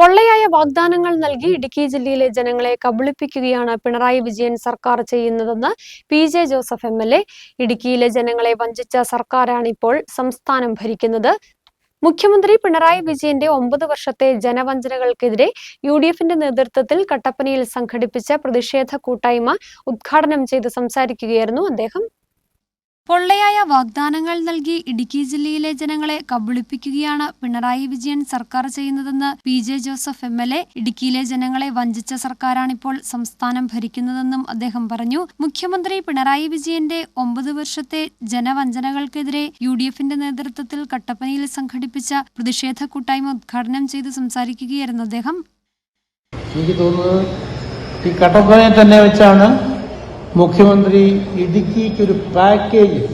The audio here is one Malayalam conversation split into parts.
പൊള്ളയായ വാഗ്ദാനങ്ങൾ നൽകി ഇടുക്കി ജില്ലയിലെ ജനങ്ങളെ കബളിപ്പിക്കുകയാണ് പിണറായി വിജയൻ സർക്കാർ ചെയ്യുന്നതെന്ന് P J Joseph M L A. ഇടുക്കിയിലെ ജനങ്ങളെ വഞ്ചിച്ച സർക്കാരാണ് ഇപ്പോൾ സംസ്ഥാനം ഭരിക്കുന്നത്. മുഖ്യമന്ത്രി പിണറായി വിജയന്റെ ഒമ്പത് വർഷത്തെ ജനവഞ്ചനകൾക്കെതിരെ യു ഡി എഫിന്റെ നേതൃത്വത്തിൽ കട്ടപ്പനയിൽ സംഘടിപ്പിച്ച പ്രതിഷേധ കൂട്ടായ്മ ഉദ്ഘാടനം ചെയ്ത് സംസാരിക്കുകയായിരുന്നു അദ്ദേഹം. പൊള്ളയായ വാഗ്ദാനങ്ങൾ നൽകി ഇടുക്കി ജില്ലയിലെ ജനങ്ങളെ കബളിപ്പിക്കുകയാണ് പിണറായി വിജയൻ സർക്കാർ ചെയ്യുന്നതെന്ന് P J Joseph M L A. ഇടുക്കിയിലെ ജനങ്ങളെ വഞ്ചിച്ച സർക്കാരാണിപ്പോൾ സംസ്ഥാനം ഭരിക്കുന്നതെന്നും അദ്ദേഹം പറഞ്ഞു. മുഖ്യമന്ത്രി പിണറായി വിജയന്റെ ഒമ്പത് വർഷത്തെ ജനവഞ്ചനകൾക്കെതിരെ യു ഡി എഫിന്റെ നേതൃത്വത്തിൽ കട്ടപ്പനയിൽ സംഘടിപ്പിച്ച പ്രതിഷേധ കൂട്ടായ്മ ഉദ്ഘാടനം ചെയ്ത് സംസാരിക്കുകയായിരുന്നു അദ്ദേഹം. എനിക്ക് തോന്നുന്നത് ഈ കട്ടപ്പനയെ തന്നെ വെച്ചാണ് മുഖ്യമന്ത്രി ഇടുക്കിക്കൊരു പാക്കേജ്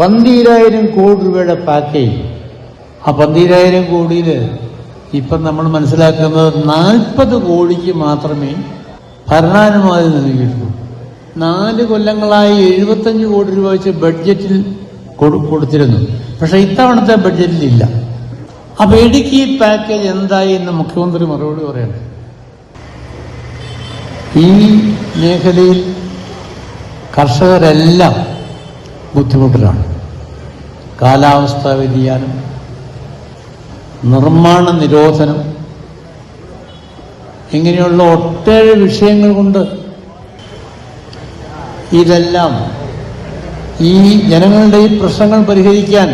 പന്തീരായിരം കോടി രൂപയുടെ പാക്കേജ് ആ പന്തീരായിരം കോടിയിൽ ഇപ്പം നമ്മൾ മനസ്സിലാക്കുന്നത് നാൽപ്പത് കോടിക്ക് മാത്രമേ ഭരണാനുമതി നൽകിയിട്ടുള്ളൂ. നാല് കൊല്ലങ്ങളായി എഴുപത്തഞ്ച് കോടി രൂപ വെച്ച് ബഡ്ജറ്റിൽ കൊടു- കൊടുത്തിരുന്നു. പക്ഷേ ഇത്തവണത്തെ ബഡ്ജറ്റിലില്ല അപ്പൊ ഇടുക്കി പാക്കേജ് എന്തായി എന്ന് മുഖ്യമന്ത്രി മറുപടി പറയണം. ഈ മേഖലയിൽ കർഷകരെല്ലാം ബുദ്ധിമുട്ടിലാണ്. കാലാവസ്ഥാ വ്യതിയാനം നിർമ്മാണ നിരോധനം ഇങ്ങനെയുള്ള ഒട്ടേറെ വിഷയങ്ങൾ കൊണ്ട് ഇതെല്ലാം ഈ ജനങ്ങളുടെ ഈ പ്രശ്നങ്ങൾ പരിഹരിക്കാൻ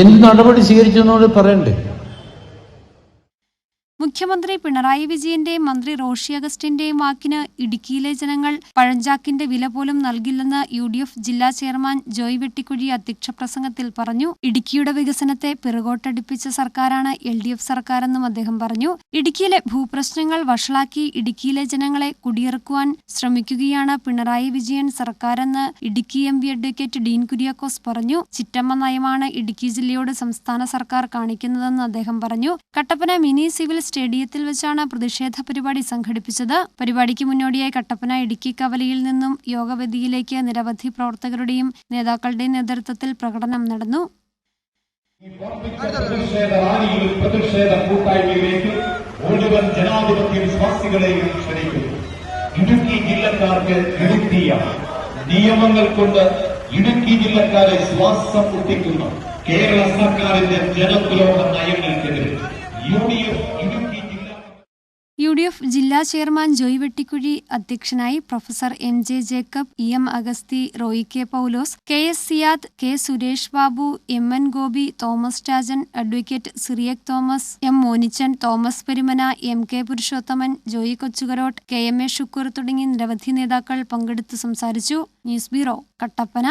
എന്ത് നടപടി സ്വീകരിച്ചു എന്നോട് പറയണ്ടേ? മുഖ്യമന്ത്രി പിണറായി വിജയന്റെയും മന്ത്രി റോഷി അഗസ്റ്റിന്റെയും വാക്കിന് ഇടുക്കിയിലെ ജനങ്ങൾ പഴഞ്ചാക്കിന്റെ വില പോലും നൽകില്ലെന്ന് യു ഡി എഫ് ജില്ലാ ചെയർമാൻ ജോയ് വെട്ടിക്കുഴി അധ്യക്ഷ പ്രസംഗത്തിൽ പറഞ്ഞു. ഇടുക്കിയുടെ വികസനത്തെ പിറകോട്ടടിപ്പിച്ച സർക്കാരാണ് എൽ ഡി എഫ് സർക്കാരെന്നും അദ്ദേഹം പറഞ്ഞു. ഇടുക്കിയിലെ ഭൂപ്രശ്നങ്ങൾ വഷളാക്കി ഇടുക്കിയിലെ ജനങ്ങളെ കുടിയിറക്കുവാൻ ശ്രമിക്കുകയാണ് Pinarayi Vijayan സർക്കാരെന്ന് Idukki M P advocate Dean Kuriakose പറഞ്ഞു. ചിറ്റമ്മ നയമാണ് ഇടുക്കി ജില്ലയോട് സംസ്ഥാന സർക്കാർ കാണിക്കുന്നതെന്ന് അദ്ദേഹം പറഞ്ഞു. കട്ടപ്പന മിനി സിവിൽ സ്റ്റേഡിയത്തിൽ വെച്ചാണ് പ്രതിഷേധ പരിപാടി സംഘടിപ്പിച്ചത്. പരിപാടിക്ക് മുന്നോടിയായി കട്ടപ്പന ഇടുക്കി കവലയിൽ നിന്നും യോഗവേദിയിലേക്ക് നിരവധി പ്രവർത്തകരുടെയും നേതാക്കളുടെയും നേതൃത്വത്തിൽ പ്രകടനം നടന്നു. പ്രതിഷേധ കൂട്ടായ്മയിലേക്ക് മുഴുവൻ ജനാധിപത്യ വിശ്വാസികളെയും ക്ഷണിക്കുന്നു. ഇടുക്കി ജില്ലക്കാർക്ക് ഇടുക്കിയ നിയമങ്ങൾ കൊണ്ട് ഇടുക്കി ജില്ലക്കാരെ ശ്വാസം മുട്ടിക്കുന്ന കേരള സർക്കാരിന്റെ ജനദ്രോഹ നയങ്ങൾക്കെതിരെ U D F Idukki D F ജില്ലാ ചെയർമാൻ ജോയ് വെട്ടിക്കുഴി അധ്യക്ഷനായി professor M J Jacob E M Augusthy Roy K Paulose K S Siyad K Suresh Babu M N Gopi Thomas Rajan advocate Cyriac Thomas M Monichan Thomas Perumana M K Purushothaman Joy Kochukarottu K M A Shukoor തുടങ്ങി നിരവധി നേതാക്കൾ പങ്കെടുത്ത് സംസാരിച്ചു. News bureau Kattappana.